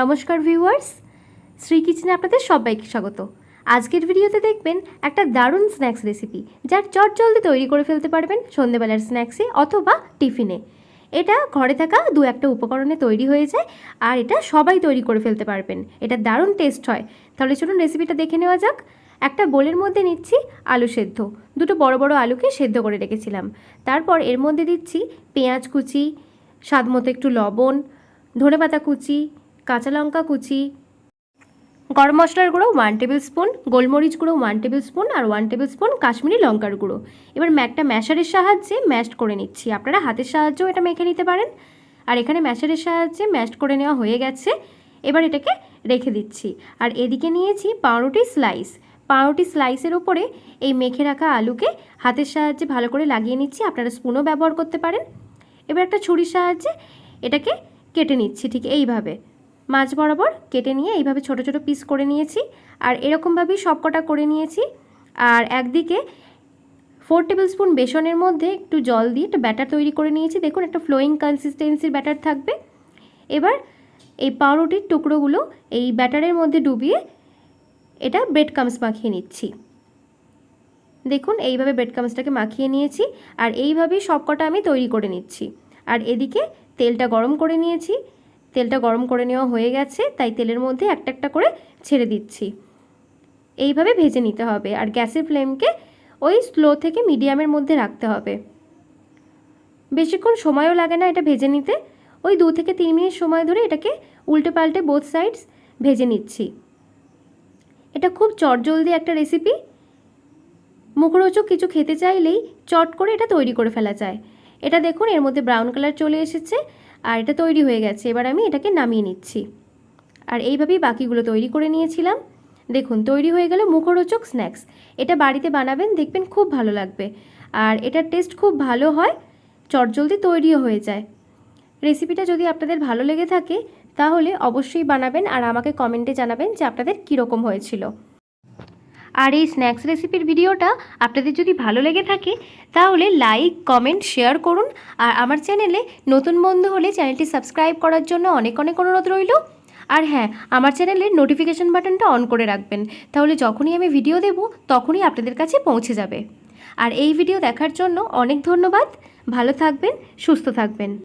নমস্কার ভিউয়ার্স, শ্রী কিচেনে আপনাদের সবাইকে স্বাগত। আজকের ভিডিওতে দেখবেন একটা দারুণ স্ন্যাক্স রেসিপি, যার চট জলদি তৈরি করে ফেলতে পারবেন সন্ধেবেলার স্ন্যাক্সে অথবা টিফিনে। এটা ঘরে থাকা দু একটা উপকরণে তৈরি হয়ে যায়, আর এটা সবাই তৈরি করে ফেলতে পারবেন। এটা দারুণ টেস্ট হয়। তাহলে চলুন রেসিপিটা দেখে নেওয়া যাক। একটা বোলের মধ্যে নিচ্ছি আলু সেদ্ধ। দুটো বড় বড় আলুকে সেদ্ধ করে রেখেছিলাম। তারপর এর মধ্যে দিচ্ছি পেঁয়াজ কুচি, স্বাদ মতো একটু লবণ, ধনেপাতা কুচি কাঁচা লঙ্কা কুচি, গরম মশলার গুঁড়ো ওয়ান টেবিল স্পুন গোলমরিচ গুঁড়ো ওয়ান টেবিল স্পুন আর ওয়ান টেবিল স্পুন কাশ্মীরি লঙ্কার গুঁড়ো। এবার ম্যাকটা ম্যাশারের সাহায্যে ম্যাশড করে নিচ্ছি। আপনারা হাতের সাহায্যেও এটা মেখে নিতে পারেন। আর এখানে ম্যাশারের সাহায্যে ম্যাশড করে নেওয়া হয়ে গেছে। এবার এটাকে রেখে দিচ্ছি। আর এদিকে নিয়েছি পাউরুটি স্লাইস পাউরুটি স্লাইসের ওপরে এই মেখে রাখা আলুকে হাতের সাহায্যে ভালো করে লাগিয়ে নিচ্ছি। আপনারা স্পুনও ব্যবহার করতে পারেন। এবার একটা ছুরির সাহায্যে এটাকে কেটে নিচ্ছি ঠিক এইভাবে। মাছ বরাবর কেটে নিয়ে এইভাবে ছোট ছোট পিস করে নিয়েছি। আর এরকমভাবেই সবকটা করে নিয়েছি। আর একদিকে ফোর টেবিল স্পুন বেসনের মধ্যে একটু জল দিয়ে একটা ব্যাটার তৈরি করে নিয়েছি। দেখুন, একটা ফ্লোয়িং কনসিস্টেন্সির ব্যাটার থাকবে। এবার এই পাউরুটির টুকরোগুলো এই ব্যাটারের মধ্যে ডুবিয়ে এটা ব্রেড কামস মাখিয়ে নিচ্ছি। দেখুন, এইভাবে ব্রেড কামসটাকে মাখিয়ে নিয়েছি। আর এইভাবেই সবকটা আমি তৈরি করে নিচ্ছি। আর এদিকে তেলটা গরম করে নিয়েছি। তেলটা গরম করে নেওয়া হয়ে গেছে, তাই তেলের মধ্যে একটা একটা করে ছেড়ে দিচ্ছি। এইভাবে ভেজে নিতে হবে আর গ্যাসের ফ্লেমকে ওই স্লো থেকে মিডিয়ামের মধ্যে রাখতে হবে। বেশিক্ষণ সময়ও লাগে না এটা ভেজে নিতে। ওই দু থেকে তিন মিনিট সময় ধরে এটাকে উল্টে পাল্টে বোথ সাইডস ভেজে নিচ্ছি। এটা খুব চটজলদি একটা রেসিপি মুখরোচক কিছু খেতে চাইলেই চট করে এটা তৈরি করে ফেলা যায়। এটা দেখুন, এর মধ্যে ব্রাউন কালার চলে এসেছে। আর এটা তৈরি হয়ে গেছে। এবার আমি এটাকে নামিয়ে নিচ্ছি। আর এইভাবেই বাকিগুলো তৈরি করে নিয়েছিলাম। দেখুন, তৈরি হয়ে গেল মুখরোচক স্ন্যাক্স। এটা বাড়িতে বানাবেন, দেখবেন খুব ভালো লাগবে। আর এটার টেস্ট খুব ভালো হয়, চটজলদি তৈরিও হয়ে যায়। রেসিপিটা যদি আপনাদের ভালো লেগে থাকে, তাহলে অবশ্যই বানাবেন আর আমাকে কমেন্টে জানাবেন যে আপনাদের কীরকম হয়েছিল। আর এই স্ন্যাক্স রেসিপির ভিডিওটা আপনাদের যদি ভালো লেগে থাকে, তাহলে লাইক কমেন্ট শেয়ার করুন। আর আমার চ্যানেলে নতুন বন্ধু হলে চ্যানেলটি সাবস্ক্রাইব করার জন্য অনেক অনেক অনুরোধ রইল। আর হ্যাঁ আমার চ্যানেলের নোটিফিকেশন বাটনটা অন করে রাখবেন। তাহলে যখনই আমি ভিডিও দেব, তখনই আপনাদের কাছে পৌঁছে যাবে। আর এই ভিডিও দেখার জন্য অনেক ধন্যবাদ। ভালো থাকবেন, সুস্থ থাকবেন।